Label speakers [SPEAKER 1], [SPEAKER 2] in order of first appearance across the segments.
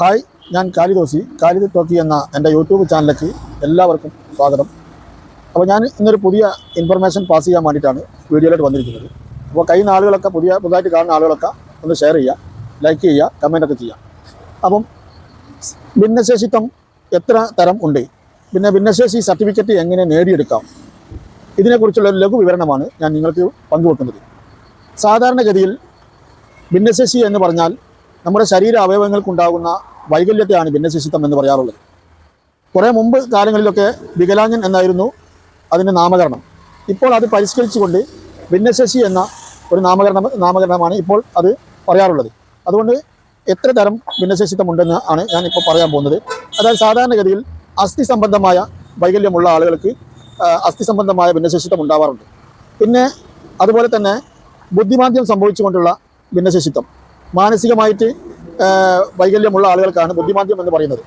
[SPEAKER 1] Hi ഞാൻ കാലിദോസി Khalid talkie എന്ന എന്റെ യൂട്യൂബ് ചാനലിലേക്ക് എല്ലാവർക്കും സ്വാഗതം. അപ്പോൾ ഞാൻ ഇന്നൊരു പുതിയ ഇൻഫർമേഷൻ പാസ് ചെയ്യാൻ വേണ്ടിയിട്ടാണ് വീഡിയോയിലോട്ട് വന്നിരിക്കുന്നത്. അപ്പോൾ കഴിയുന്ന ആളുകളൊക്കെ പുതിയ പുതുതായിട്ട് കാണുന്ന ആളുകളൊക്കെ ഒന്ന് ഷെയർ ചെയ്യുക ലൈക്ക് ചെയ്യുക കമന്റൊക്കെ ചെയ്യുക. അപ്പം ഭിന്നശേഷിത്വം എത്ര തരം ഉണ്ട്? പിന്നെ ഭിന്നശേഷി സർട്ടിഫിക്കറ്റ് എങ്ങനെ നേടിയെടുക്കാം? ഇതിനെക്കുറിച്ചുള്ള ഒരു ലഘു വിവരണമാണ് ഞാൻ നിങ്ങൾക്ക് പങ്കുവെക്കുന്നത്. സാധാരണഗതിയിൽ ഭിന്നശേഷി എന്ന് പറഞ്ഞാൽ നമ്മുടെ ശരീര അവയവങ്ങൾക്കുണ്ടാകുന്ന വൈകല്യത്തെയാണ് ഭിന്നശേഷിത്വം എന്ന് പറയാറുള്ളത്. കുറേ മുമ്പ് കാലങ്ങളിലൊക്കെ വികലാംഗൻ എന്നായിരുന്നു അതിന്റെ നാമകരണം. ഇപ്പോൾ അത് പരിഷ്കരിച്ചുകൊണ്ട് ഭിന്നശേഷി എന്ന ഒരു നാമകരണം നാമകരണമാണ് ഇപ്പോൾ അത് പറയാറുള്ളത്. അതുകൊണ്ട് എത്ര തരം ഭിന്നശേഷിത്വം ഉണ്ടെന്ന് ആണ് ഞാൻ ഇപ്പോൾ പറയാൻ പോകുന്നത്. അതായത് സാധാരണഗതിയിൽ അസ്ഥി സംബന്ധമായ വൈകല്യമുള്ള ആളുകൾക്ക് അസ്ഥി സംബന്ധമായ ഭിന്നശേഷിത്വം ഉണ്ടാവാറുണ്ട്. പിന്നെ അതുപോലെ തന്നെ ബുദ്ധിമാന്ദ്യം സംഭവിച്ചുകൊണ്ടുള്ള ഭിന്നശേഷിത്വം മാനസികമായിട്ട് വൈകല്യമുള്ള ആളുകൾക്കാണ് ബുദ്ധിമാന്ദ്യം എന്ന് പറയുന്നത്.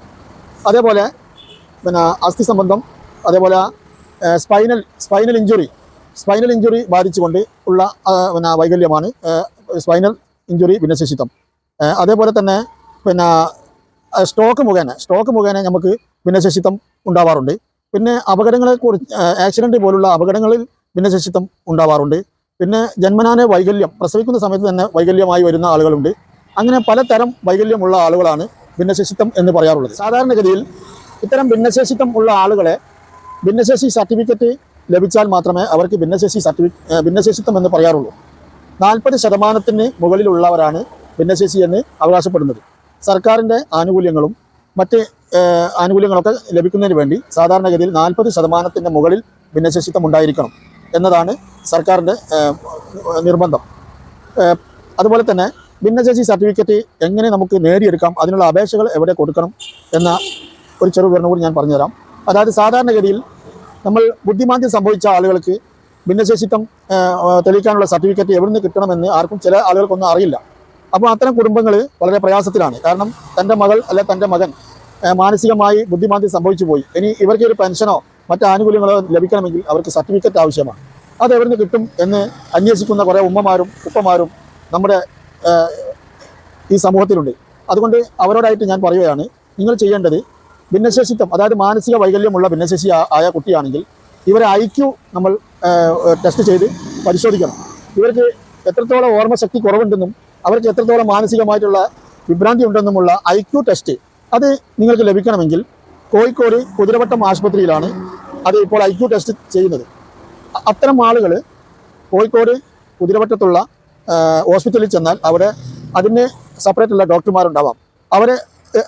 [SPEAKER 1] അതേപോലെ പിന്നെ അസ്ഥി സംബന്ധം അതേപോലെ spinal spinal injury spinal injury ബാധിച്ചുകൊണ്ട് ഉള്ള പിന്നെ വൈകല്യമാണ് സ്പൈനൽ ഇഞ്ചുറി ഭിന്നശേഷിത്വം. അതേപോലെ തന്നെ പിന്നെ സ്ട്രോക്ക് മുഖേന സ്ട്രോക്ക് മുഖേന നമുക്ക് ഭിന്നശേഷിത്വം ഉണ്ടാവാറുണ്ട്. പിന്നെ അപകടങ്ങളെ കുറിച്ച് ആക്സിഡന്റ് പോലുള്ള അപകടങ്ങളിൽ ഭിന്നശേഷിത്വം ഉണ്ടാവാറുണ്ട്. പിന്നെ ജന്മനാനെ വൈകല്യം പ്രസവിക്കുന്ന സമയത്ത് തന്നെ വൈകല്യമായി വരുന്ന ആളുകളുണ്ട്. അങ്ങനെ പലതരം വൈകല്യമുള്ള ആളുകളാണ് ഭിന്നശേഷിത്വം എന്ന് പറയാറുള്ളത്. സാധാരണഗതിയിൽ ഇത്തരം ഭിന്നശേഷിത്വം ഉള്ള ആളുകളെ ഭിന്നശേഷി സർട്ടിഫിക്കറ്റ് ലഭിച്ചാൽ മാത്രമേ അവർക്ക് ഭിന്നശേഷി സർട്ടിഫിക്ക ഭിന്നശേഷിത്വം എന്ന് പറയാറുള്ളൂ. നാൽപ്പത് ശതമാനത്തിന് മുകളിലുള്ളവരാണ് ഭിന്നശേഷി എന്ന് അവകാശപ്പെടുന്നത്. സർക്കാരിന്റെ ആനുകൂല്യങ്ങളും മറ്റ് ആനുകൂല്യങ്ങളൊക്കെ ലഭിക്കുന്നതിന് വേണ്ടി സാധാരണഗതിയിൽ നാൽപ്പത് ശതമാനത്തിന്റെ മുകളിൽ ഭിന്നശേഷിത്വം ഉണ്ടായിരിക്കണം. എന്നതാണ് സർക്കാരിന്റെ നിർബന്ധം. അതുപോലെ തന്നെ ഭിന്നശേഷി സർട്ടിഫിക്കറ്റ് എങ്ങനെ നമുക്ക് നേടിയെടുക്കാം അതിനുള്ള അപേക്ഷകൾ എവിടെ കൊടുക്കണം എന്ന ഒരു ചെറു വിവരണം കൂടി ഞാൻ പറഞ്ഞുതരാം. അതായത് സാധാരണഗതിയിൽ നമ്മൾ ബുദ്ധിമാന്ദ്യം സംഭവിച്ച ആളുകൾക്ക് ഭിന്നശേഷിത്വം തെളിയിക്കാനുള്ള സർട്ടിഫിക്കറ്റ് എവിടെ നിന്ന് കിട്ടണമെന്ന് ആർക്കും ചില ആളുകൾക്കൊന്നും അറിയില്ല. അപ്പോൾ അത്തരം കുടുംബങ്ങൾ വളരെ പ്രയാസത്തിലാണ്. കാരണം തന്റെ മകൾ അല്ലെ തന്റെ മകൻ മാനസികമായി ബുദ്ധിമാന്ദ്യം സംഭവിച്ചു പോയി ഇനി ഇവർക്ക് ഒരു പെൻഷനോ മറ്റ് ആനുകൂല്യങ്ങൾ ലഭിക്കണമെങ്കിൽ അവർക്ക് സർട്ടിഫിക്കറ്റ് ആവശ്യമാണ്. അത് എവിടെ കിട്ടും എന്ന് അന്വേഷിക്കുന്ന കുറേ ഉമ്മമാരും ഉപ്പമാരും നമ്മുടെ ഈ സമൂഹത്തിലുണ്ട്. അതുകൊണ്ട് അവരോടായിട്ട് ഞാൻ പറയുകയാണ് നിങ്ങൾ ചെയ്യേണ്ടത് ഭിന്നശേഷിത്വം അതായത് മാനസിക വൈകല്യമുള്ള ഭിന്നശേഷി ആയ കുട്ടിയാണെങ്കിൽ ഇവരെ ഐക്യു നമ്മൾ ടെസ്റ്റ് ചെയ്ത് പരിശോധിക്കണം. ഇവർക്ക് എത്രത്തോളം ഓർമ്മശക്തി കുറവുണ്ടെന്നും അവർക്ക് എത്രത്തോളം മാനസികമായിട്ടുള്ള വിഭ്രാന്തി ഉണ്ടെന്നുമുള്ള ഐക്യു ടെസ്റ്റ് അത് നിങ്ങൾക്ക് ലഭിക്കണമെങ്കിൽ കോഴിക്കോട് കുതിരവട്ടം ആശുപത്രിയിലാണ് അത് ഇപ്പോൾ ഐ ക്യു ടെസ്റ്റ് ചെയ്യുന്നത്. അത്തരം ആളുകൾ കോഴിക്കോട് കുതിരവട്ടത്തുള്ള ഹോസ്പിറ്റലിൽ ചെന്നാൽ അവിടെ അതിന് സെപ്പറേറ്റ് ഉള്ള ഡോക്ടർമാരുണ്ടാവാം. അവരെ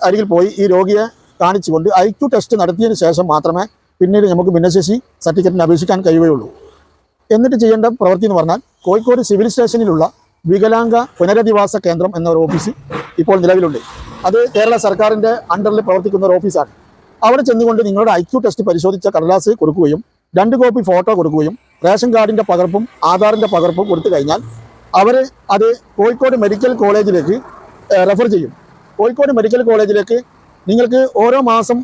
[SPEAKER 1] അരികിൽ പോയി ഈ രോഗിയെ കാണിച്ചുകൊണ്ട് ഐ ക്യു ടെസ്റ്റ് നടത്തിയതിന് ശേഷം മാത്രമേ പിന്നീട് നമുക്ക് ഭിന്നശേഷി സർട്ടിഫിക്കറ്റിന് അപേക്ഷിക്കാൻ കഴിയുകയുള്ളൂ. എന്നിട്ട് ചെയ്യേണ്ട പ്രവൃത്തി എന്ന് പറഞ്ഞാൽ കോഴിക്കോട് സിവിൽ സ്റ്റേഷനിലുള്ള വികലാംഗ പുനരധിവാസ കേന്ദ്രം എന്ന ഒരു ഓഫീസ് ഇപ്പോൾ നിലവിലുണ്ട്. അത് കേരള സർക്കാരിന്റെ അണ്ടറിൽ പ്രവർത്തിക്കുന്ന ഒരു ഓഫീസാണ് അവിടെ ചെന്നുകൊണ്ട് നിങ്ങളുടെ ഐ ക്യു ടെസ്റ്റ് പരിശോധിച്ച കടലാസ് കൊടുക്കുകയും രണ്ട് കോപ്പി ഫോട്ടോ കൊടുക്കുകയും റേഷൻ കാർഡിന്റെ പകർപ്പും ആധാറിന്റെ പകർപ്പും കൊടുത്തു കഴിഞ്ഞാൽ അവർ അത് കോഴിക്കോട് മെഡിക്കൽ കോളേജിലേക്ക് റെഫർ ചെയ്യും. കോഴിക്കോട് മെഡിക്കൽ കോളേജിലേക്ക് നിങ്ങൾക്ക് ഓരോ മാസം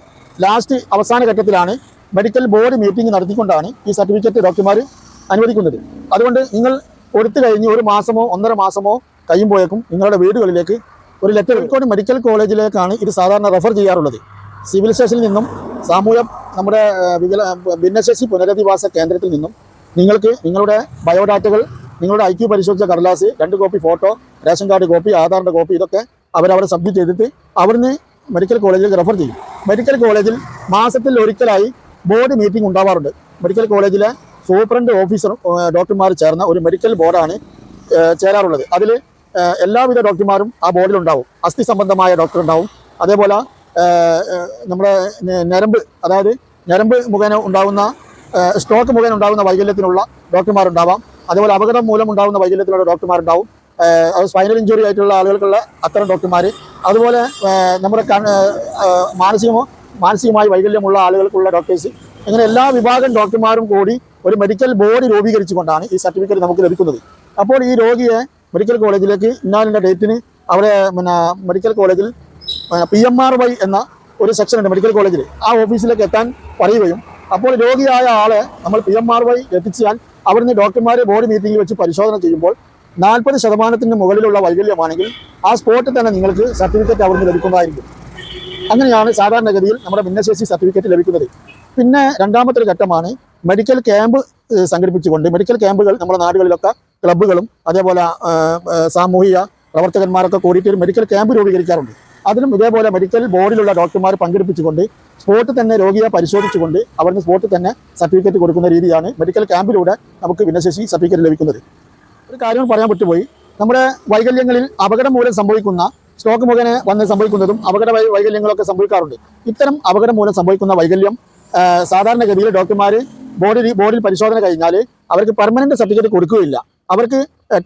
[SPEAKER 1] ലാസ്റ്റ് അവസാന ഘട്ടത്തിലാണ് മെഡിക്കൽ ബോർഡ് മീറ്റിംഗ് നടത്തിക്കൊണ്ടാണ് ഈ സർട്ടിഫിക്കറ്റ് ഡോക്ടർമാർ അനുവദിക്കുന്നത്. അതുകൊണ്ട് നിങ്ങൾ കൊടുത്തു കഴിഞ്ഞ് ഒരു മാസമോ ഒന്നര മാസമോ കഴിയുമ്പോഴേക്കും നിങ്ങളുടെ വീടുകളിലേക്ക് ഒരു ലെറ്റർ കോഴിക്കോട് മെഡിക്കൽ കോളേജിലേക്കാണ് ഇത് സാധാരണ റെഫർ ചെയ്യാറുള്ളത്. സിവിൽ സ്റ്റേഷനിൽ നിന്നും സാമൂഹ്യ നമ്മുടെ വികല ഭിന്നശേഷി പുനരധിവാസ കേന്ദ്രത്തിൽ നിന്നും നിങ്ങൾക്ക് നിങ്ങളുടെ ബയോഡാറ്റകൾ നിങ്ങളുടെ ഐ ക്യു പരിശോധിച്ച കടലാസ് രണ്ട് copy photo ration card copy ആധാറിന്റെ കോപ്പി ഇതൊക്കെ അവരവിടെ സബ്മിറ്റ് ചെയ്തിട്ട് അവിടുന്ന് മെഡിക്കൽ കോളേജിലേക്ക് റെഫർ ചെയ്യും. മെഡിക്കൽ കോളേജിൽ മാസത്തിൽ ഒരിക്കലായി ബോർഡ് മീറ്റിംഗ് ഉണ്ടാവാറുണ്ട്. മെഡിക്കൽ കോളേജിലെ സൂപ്രണ്ട് ഓഫീസറും ഡോക്ടർമാർ ചേർന്ന ഒരു മെഡിക്കൽ ബോർഡാണ് ചേരാറുള്ളത്. അതിൽ എല്ലാവിധ ഡോക്ടർമാരും ആ ബോർഡിലുണ്ടാവും. അസ്ഥി സംബന്ധമായ ഡോക്ടർ ഉണ്ടാവും. അതേപോലെ നമ്മുടെ ഞരമ്പ് അതായത് ഞരമ്പ് മുഖേന ഉണ്ടാകുന്ന സ്ട്രോക്ക് മുഖേന ഉണ്ടാകുന്ന വൈകല്യത്തിനുള്ള ഡോക്ടർമാരുണ്ടാവാം. അതുപോലെ അപകടം മൂലം ഉണ്ടാകുന്ന വൈകല്യത്തിലുള്ള ഡോക്ടർമാരുണ്ടാവും. അത് സ്പൈനൽ ഇഞ്ചുറി ആയിട്ടുള്ള ആളുകൾക്കുള്ള അത്തരം ഡോക്ടർമാർ അതുപോലെ നമ്മുടെ മാനസികമോ മാനസികമായി വൈകല്യമുള്ള ആളുകൾക്കുള്ള ഡോക്ടേഴ്സ്. ഇങ്ങനെ എല്ലാ വിഭാഗം ഡോക്ടർമാരും കൂടി ഒരു മെഡിക്കൽ ബോർഡ് രൂപീകരിച്ചുകൊണ്ടാണ് ഈ സർട്ടിഫിക്കറ്റ് നമുക്ക് ലഭിക്കുന്നത്. അപ്പോൾ ഈ രോഗിയെ മെഡിക്കൽ കോളേജിലേക്ക് ഇന്നാലിന്റെ ഡേറ്റിന് അവിടെ പിന്നെ മെഡിക്കൽ കോളേജിൽ പി എം ആർ വൈ എന്ന ഒരു സെക്ഷൻ ഉണ്ട് മെഡിക്കൽ കോളേജിൽ ആ ഓഫീസിലേക്ക് എത്താൻ പറയുകയും അപ്പോൾ രോഗിയായ ആളെ നമ്മൾ പി എം ആർ വൈ എത്തിച്ചാൽ അവിടുന്ന് ഡോക്ടർമാർ ബോർഡ് മീറ്റിംഗിൽ വെച്ച് പരിശോധന ചെയ്യുമ്പോൾ നാൽപ്പത് ശതമാനത്തിന് മുകളിലുള്ള വൈകല്യമാണെങ്കിൽ ആ സ്പോട്ടിൽ തന്നെ നിങ്ങൾക്ക് സർട്ടിഫിക്കറ്റ് അവിടുന്ന് ലഭിക്കുന്നതായിരിക്കും. അങ്ങനെയാണ് സാധാരണഗതിയിൽ നമ്മുടെ ഭിന്നശേഷി സർട്ടിഫിക്കറ്റ് ലഭിക്കുന്നത്. പിന്നെ രണ്ടാമത്തെ ഒരു ഘട്ടമാണ് മെഡിക്കൽ ക്യാമ്പ് സംഘടിപ്പിച്ചുകൊണ്ട് മെഡിക്കൽ ക്യാമ്പുകൾ നമ്മുടെ നാടുകളിലൊക്കെ ക്ലബ്ബുകളും അതേപോലെ സാമൂഹിക പ്രവർത്തകന്മാരൊക്കെ കൂടിയിട്ട് ഒരു മെഡിക്കൽ ക്യാമ്പ് രൂപീകരിക്കാറുണ്ട്. അതിനും ഇതേപോലെ മെഡിക്കൽ ബോർഡിലുള്ള ഡോക്ടർമാർ പങ്കെടുപ്പിച്ചുകൊണ്ട് സ്പോട്ട് തന്നെ രോഗിയെ പരിശോധിച്ചുകൊണ്ട് അവർക്ക് സ്പോട്ട് തന്നെ സർട്ടിഫിക്കറ്റ് കൊടുക്കുന്ന രീതിയാണ് മെഡിക്കൽ ക്യാമ്പിലൂടെ നമുക്ക് ഭിന്നശേഷി സർട്ടിഫിക്കറ്റ് ലഭിക്കുന്നത്. ഒരു കാര്യം പറയാൻ വിട്ടുപോയി. നമ്മുടെ വൈകല്യങ്ങളിൽ അപകടം മൂലം സംഭവിക്കുന്ന സ്ട്രോക്ക് മുഖേന വന്ന് സംഭവിക്കുന്നതും അപകട വൈകല്യങ്ങളൊക്കെ സംഭവിക്കാറുണ്ട്. ഇത്തരം അപകടം മൂലം സംഭവിക്കുന്ന വൈകല്യം സാധാരണഗതിയിൽ ഡോക്ടർമാർ ബോഡി ബോർഡിൽ പരിശോധന കഴിഞ്ഞാൽ അവർക്ക് പെർമനന്റ് സർട്ടിഫിക്കറ്റ് കൊടുക്കുകയില്ല. അവർക്ക്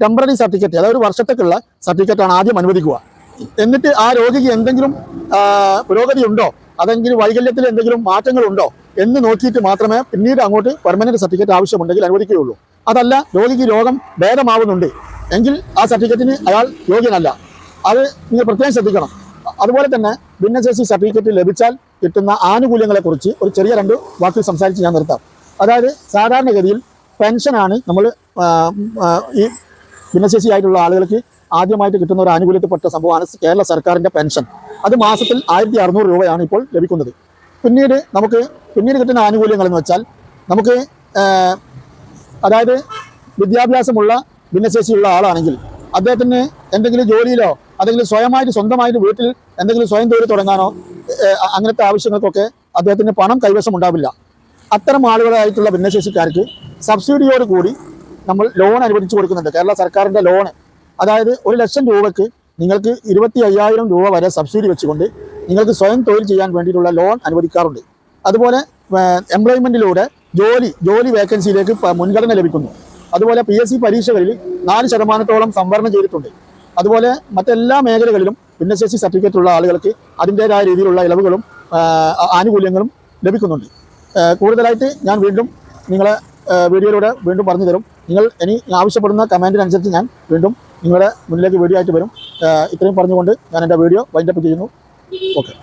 [SPEAKER 1] ടെമ്പററി സർട്ടിഫിക്കറ്റ് അതായത് ഒരു വർഷത്തേക്കുള്ള സർട്ടിഫിക്കറ്റാണ് ആദ്യം അനുവദിക്കുക. എന്നിട്ട് ആ രോഗിക്ക് എന്തെങ്കിലും പുരോഗതി ഉണ്ടോ അതെങ്കിലും വൈകല്യത്തിൽ എന്തെങ്കിലും മാറ്റങ്ങളുണ്ടോ? എന്ന് നോക്കിയിട്ട് മാത്രമേ പിന്നീട് അങ്ങോട്ട് പെർമനന്റ് സർട്ടിഫിക്കറ്റ് ആവശ്യമുണ്ടെങ്കിൽ അനുവദിക്കുകയുള്ളൂ. അതല്ല രോഗിക്ക് രോഗം ഭേദമാവുന്നുണ്ട്. എങ്കിൽ ആ സർട്ടിഫിക്കറ്റിന് അയാൾ യോഗ്യനല്ല. അത് നിങ്ങൾ പ്രത്യേകം ശ്രദ്ധിക്കണം. അതുപോലെ തന്നെ ഭിന്നശേഷി സർട്ടിഫിക്കറ്റ് ലഭിച്ചാൽ കിട്ടുന്ന ആനുകൂല്യങ്ങളെക്കുറിച്ച് ഒരു ചെറിയ രണ്ട് വാക്കിൽ സംസാരിച്ച് ഞാൻ നിർത്താം. അതായത് സാധാരണഗതിയിൽ പെൻഷനാണ് നമ്മൾ ഈ ഭിന്നശേഷിയായിട്ടുള്ള ആളുകൾക്ക് ആദ്യമായിട്ട് കിട്ടുന്ന ഒരു ആനുകൂല്യത്തിൽപ്പെട്ട സംഭവമാണ് കേരള സർക്കാരിന്റെ പെൻഷൻ. അത് മാസത്തിൽ ആയിരത്തി അറുന്നൂറ് രൂപയാണ് ഇപ്പോൾ ലഭിക്കുന്നത്. പിന്നീട് നമുക്ക് പിന്നീട് കിട്ടുന്ന ആനുകൂല്യങ്ങൾ എന്ന് വെച്ചാൽ നമുക്ക് അതായത് വിദ്യാഭ്യാസമുള്ള ഭിന്നശേഷിയുള്ള ആളാണെങ്കിൽ അദ്ദേഹത്തിന് എന്തെങ്കിലും ജോലിയിലോ അല്ലെങ്കിൽ സ്വയമായിട്ട് സ്വന്തമായിട്ട് വീട്ടിൽ എന്തെങ്കിലും സ്വയം തൊഴിൽ തുടങ്ങാനോ അങ്ങനത്തെ ആവശ്യങ്ങൾക്കൊക്കെ അദ്ദേഹത്തിന് പണം കൈവശം ഉണ്ടാവില്ല അത്തരം ആളുകളായിട്ടുള്ള ഭിന്നശേഷിക്കാർക്ക് സബ്സിഡിയോട് കൂടി നമ്മൾ ലോൺ അനുവദിച്ചു കൊടുക്കുന്നുണ്ട്. കേരള സർക്കാരിന്റെ ലോൺ അതായത് ഒരു ലക്ഷം രൂപയ്ക്ക് നിങ്ങൾക്ക് ഇരുപത്തി അയ്യായിരം രൂപ വരെ സബ്സിഡി വെച്ചുകൊണ്ട് നിങ്ങൾക്ക് സ്വയം തൊഴിൽ ചെയ്യാൻ വേണ്ടിയിട്ടുള്ള ലോൺ അനുവദിക്കാറുണ്ട്. അതുപോലെ എംപ്ലോയ്മെന്റിലൂടെ ജോലി ജോലി വേക്കൻസിയിലേക്ക് മുൻഗണന ലഭിക്കുന്നു. അതുപോലെ പി എസ് സി പരീക്ഷകളിൽ നാല് ശതമാനത്തോളം സംവരണം ചെയ്തിട്ടുണ്ട്. അതുപോലെ മറ്റെല്ലാ മേഖലകളിലും ഭിന്നശേഷി സർട്ടിഫിക്കറ്റ് ഉള്ള ആളുകൾക്ക് അതിന്റേതായ രീതിയിലുള്ള ഇളവുകളും ആനുകൂല്യങ്ങളും ലഭിക്കുന്നുണ്ട്. കൂടുതലായിട്ട് ഞാൻ വീണ്ടും നിങ്ങളെ വീഡിയോയിലൂടെ വീണ്ടും പറഞ്ഞു തരും. നിങ്ങൾ ഇനി ആവശ്യപ്പെടുന്ന കമാൻഡിനനുസരിച്ച് ഞാൻ വീണ്ടും നിങ്ങളുടെ മുന്നിലേക്ക് വീഡിയോ ആയിട്ട് വരും. ഇത്രയും പറഞ്ഞുകൊണ്ട് ഞാൻ എന്റെ വീഡിയോ വൈൻഡപ്പ് ചെയ്യുന്നു. ഓക്കെ